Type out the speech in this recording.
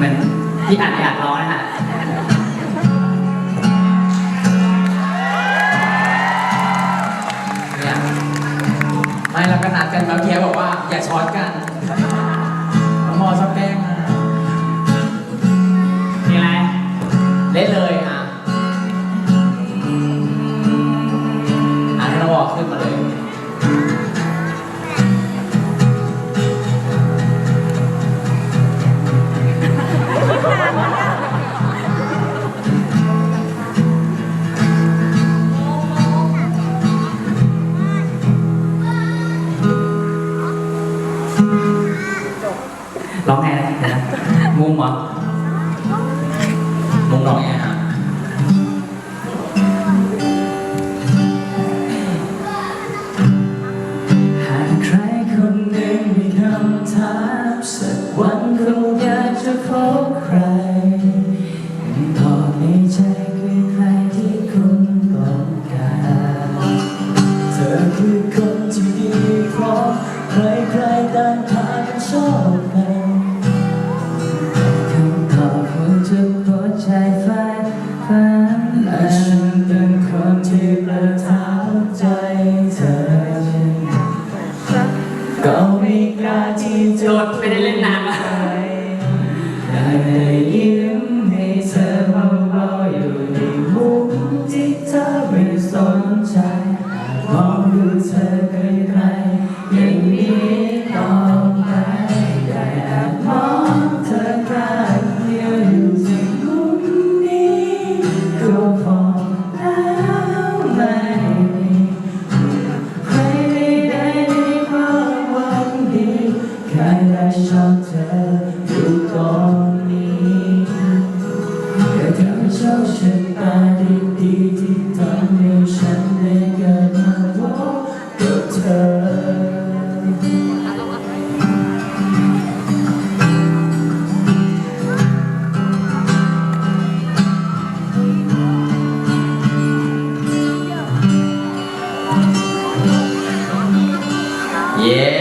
เหมือนพี่อ่านอยากร้องนะฮะเนี่ยไม่เราก็นัดกันเมื่อกี้บอกว่าอย่าช้อนกันน้องมอชอบแกล้งนะมีอะไร เล่นเลยอะอะให้น้องวอขึ้นมาเลย ร้องไงนะเดี๋ยวนะมุมเหรอมุงน้องไงฮะหากใครคนหนึ่งมีคำถามสักวันคงอยากจะพบใครตอบในใจคือใครที่คุณต้องการเธอคือคนที่ดีเพราะใครๆต่างพากันชอบ นฝันและฉันเป็นคนที่ประทับใจเธอ ก็ไม่กล้าที่จะโดดไม่ได้เล่นนานละได้แต่ยิ้มให้เธอเบาๆอยู่ในมุมที่เธอไม่สนใจมองดูเธอไกลๆ ออยู่ตรงนี้แค่ทำให้โชคชะตาดีๆที่ทำให้ฉันได้เกิดมาพบกับเธอเย้